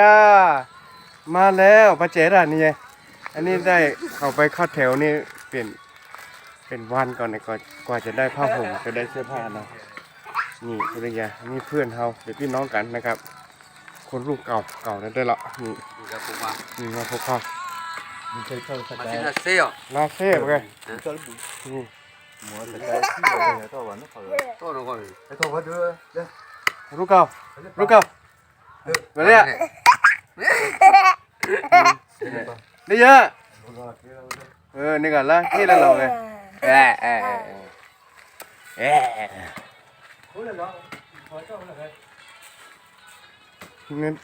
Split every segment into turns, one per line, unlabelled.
จ้ามาแล้วพระเจดานี่ไงอันนี้ได้เขาไปเข้าแถวนี่เปลี่ยนเป็นวันก่อนเลยก่อนกว่าจะได้ผ้าห่มจะได้เสื้อผ้าเนาะนี่ภรรยานี่เพื่อนเขาเป็นพี่น้องกันนะครับ คนรูปเก่าเก่านั่นได้ละนี่
มีมาพ
บเขามันจะเข้สมา
แตที่นนาเซียว
ลาเซ่ไปเลอสแตน
ที่าเนี่
ยตัววันนี้เขาต้นก่
อน
ไอตัววัน
เด้
อเด้อ
รูปเก่ารูปเก่าไปเนี่ย นี่เยอะเออนี่ก่อนละนี่ละเราไงเออเออเออเงิน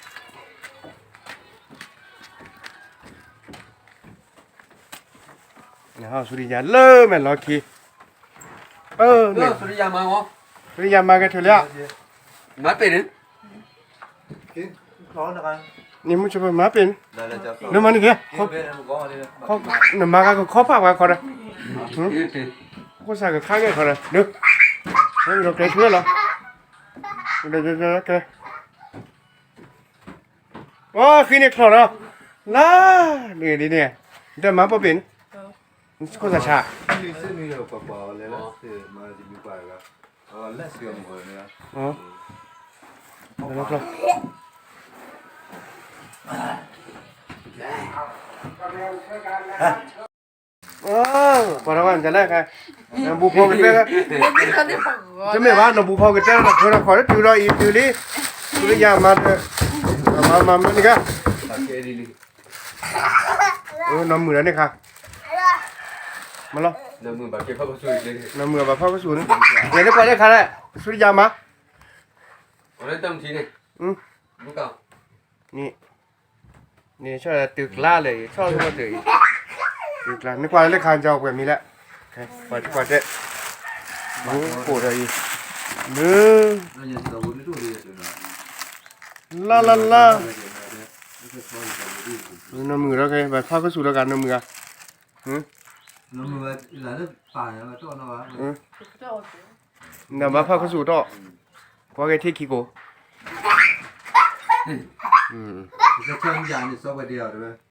นะฮะสุริยาเลิแม่ล็อกกี้เออเนี่ย
สุริยามาเหรอ
สุริยามากันเถอะแล้ว
มาเป็
น
ร้อนนะครับ
นี่มึงจะไปมาเป็นนี่มันนี่เห
รอวเขา
เขาหนึ่มาก็เขาพากมาเนาเลยกูสั่งกับข้าแกเขาเลยเดี๋ยวไม่มีรยเกลือหรอเดี๋ยวเดี๋ยวเดี๋ยวเกลือโอ้ฟินิกส์หรอล่ะนี่ดีเนี่ยเดี๋ยวมาะเป็นนี่กูจปะเปล่าะ
เอาอ๋อแล้วเสียงเหมือนกัน
อ๋อแล้วก็ เออพอทวันจะเได้ไงบูพอกันเจ้นจะไม่ว่าหนูบูพอกันเจ้าหนูเราขอได้ติวรออีติวนี้ติวยามาเลยมามามานี่
ค่ะ
เออน้ำมือแล้วนี่ค่ะมาหรอว
น้ำมือแบบเข้าผ้าสู
นเลยน้ำมือแบบเข้าสูนเดี๋ยวได้ก่อนได้ค่ะได้สุริยามา
วันนี้ตั้ง
ที
นี่อืมลูกเก่า
นี่ นี่ชอบตึกล่าเลยชอบทุกตึกล่านึกว่าเล่นคานจะออาแบบนี้แหละกว่ากว่าจะมึงปวดอะไร
มึง
ล่าล่าล่าน้ำมือแล้วไงแบบภาพก็สูดแล้วกันน้ำมือ
ฮึน้ำมือหลาน
ป่ายแล้วตั
วน้ำวะน้ำวะภา
พก็สูดต่อว่าไเที่คิโกอืม
你说穿甲，你受不了，对不对？